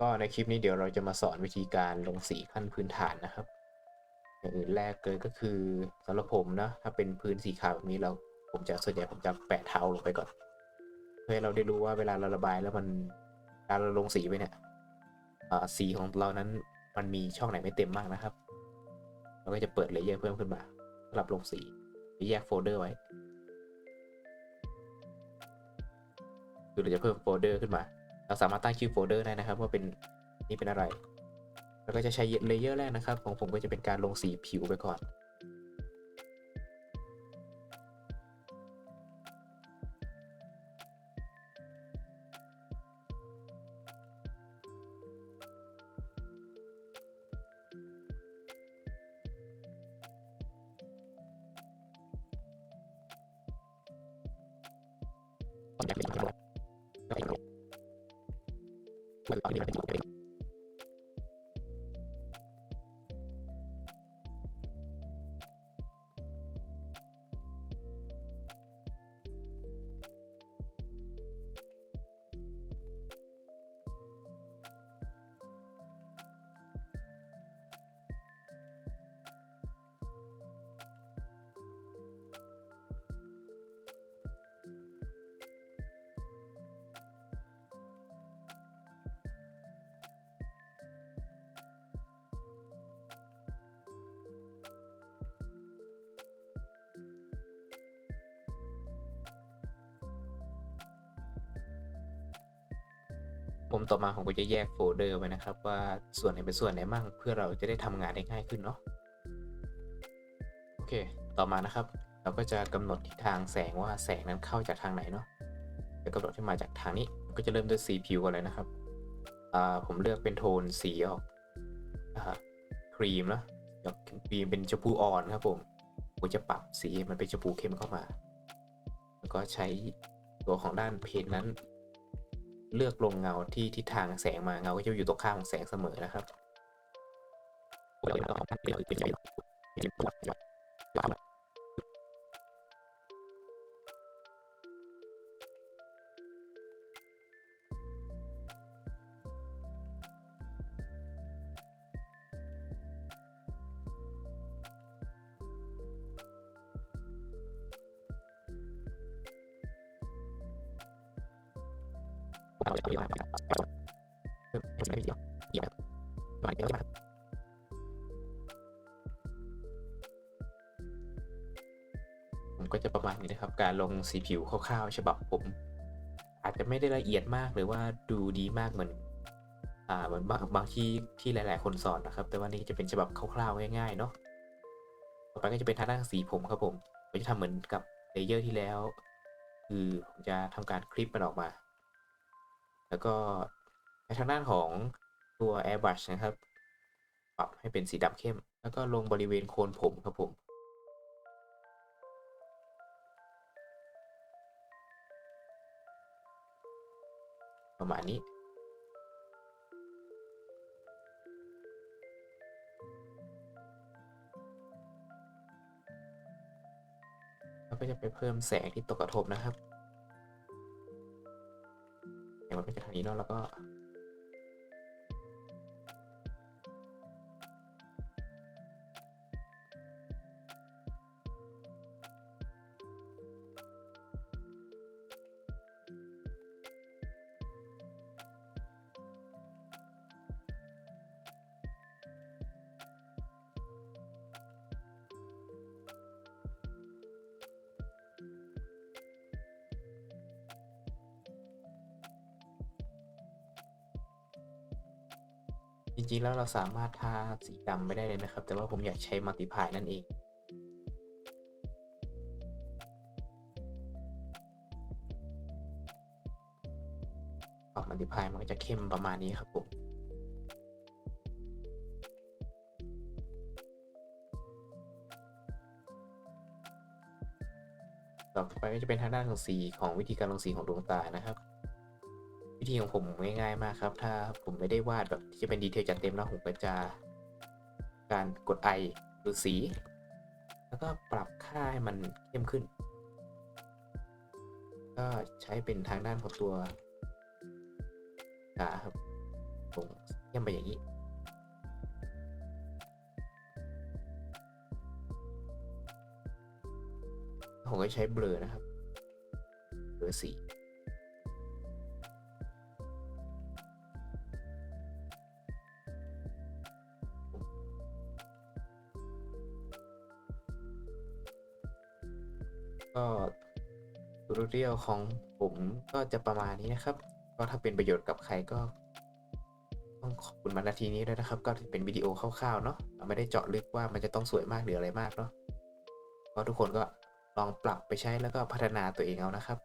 ก็ในคลิปนี้เดี๋ยวเราจะมาสอนวิธีการลงสีขั้นพื้นฐานนะครับ อย่างอื่นแรกเลยก็คือสำหรับผมนะถ้าเป็นพื้นสีขาวแบบนี้เราผมจะส่วนใหญ่ผมจะแปะเท้าลงไปก่อน เพื่อให้เราได้รู้ว่าเวลาเราระบายแล้วมันเวลาเราลงสีไปเนี่ยสีของเรานั้นมันมีช่องไหนไม่เต็มมากนะครับ เราก็จะเปิดเลเยอร์เพิ่มขึ้นมาสำหรับลงสีแยกโฟลเดอร์ไว้คือเราจะเพิ่มโฟลเดอร์ขึ้นมา เราสามารถตั้งชื่อโฟลเดอร์ได้นะครับว่าเป็นนี่เป็นอะไร แล้วก็จะใช้เลเยอร์แรกนะครับ ของผมก็จะเป็นการลงสีผิวไปก่อน ごめん。 ผมต่อมาผมก็จะแยกโฟลเดอร์ไว้นะครับ ว่าส่วนไหนเป็นส่วนไหนมั่งเพื่อเราจะได้ทำงานได้ง่ายขึ้นเนาะโอเค ต่อมานะครับ เราก็จะกำหนดทิศทางแสงว่าแสงนั้นเข้าจากทางไหนเนาะจะกำหนดที่มาจากทางนี้ก็จะเริ่มด้วยสีผิวก่อนเลยนะครับผมเลือกเป็นโทนสีออกอครีมนะออกครีมเป็นชมพูอ่อนครับผมผมจะปรับสีมันเป็นชมพูเข้มเข้ามา แล้วก็ใช้ตัวของด้านเพนนั้น เลือกลงเงาที่ทิศทางแสงมาเงาก็จะอยู่ตรงข้ามของแสงเสมอนะครับ ผมก็จะประมาณนี้นะครับ การลงสีผิวคร่าวๆฉบับผม อาจจะไม่ได้ละเอียดมากหรือว่าดูดีมากเหมือนอ่าเหมือนบางบางที่ที่หลาย ๆ คนสอนนะครับ แต่ว่านี่จะเป็นฉบับคร่าวๆง่ายๆเนาะต่อไปก็จะเป็นทางด้านสีผมครับผมผมจะทำเหมือนกับเลเยอร์ที่แล้ว คือผมจะทำการคลิปมันออกมา แล้วก็ในทางด้านของตัว airbrush นะครับ ปรับให้เป็นสีดำเข้ม แล้วก็ลงบริเวณโคนผมครับผมประมาณนี้ แล้วก็จะไปเพิ่มแสงที่ตกกระทบนะครับ แสงมันก็จะทางนี้เนาะแล้วก็ จริงๆ แล้วเราสามารถทาสีดำไม่ได้เลยนะครับ แต่ว่าผมอยากใช้มัลติพายนั่นเอง ปรับมัลติพายมันก็จะเข้มประมาณนี้ครับผมต่อไปก็จะเป็นทางด้านของสีของวิธีการลงสีของดวงตานะครับ ธีของผมง่ายๆมากครับ ถ้าผมไม่ได้วาดแบบที่จะเป็นดีเทลจัดเต็มแล้วผมก็จะ การกดไอหรือสี แล้วก็ปรับค่าให้มันเข้มขึ้น ก็ใช้เป็นทางด้านของตัวตาครับส่งเยี่ยมไปอย่างนี้ผมก็ใช้เบลอนะครับเบลอสี ก็ทูตเรียลของผมก็จะประมาณนี้นะครับ ก็ถ้าเป็นประโยชน์กับใครก็ต้องขอบคุณมานาทีนี้ด้วยนะครับ ก็เป็นวิดีโอคร่าวๆเนาะเราไม่ได้เจาะลึกว่ามันจะต้องสวยมากหรืออะไรมากเนาะก็ทุกคนก็ลองปรับไปใช้แล้วก็พัฒนาตัวเองเอานะครับ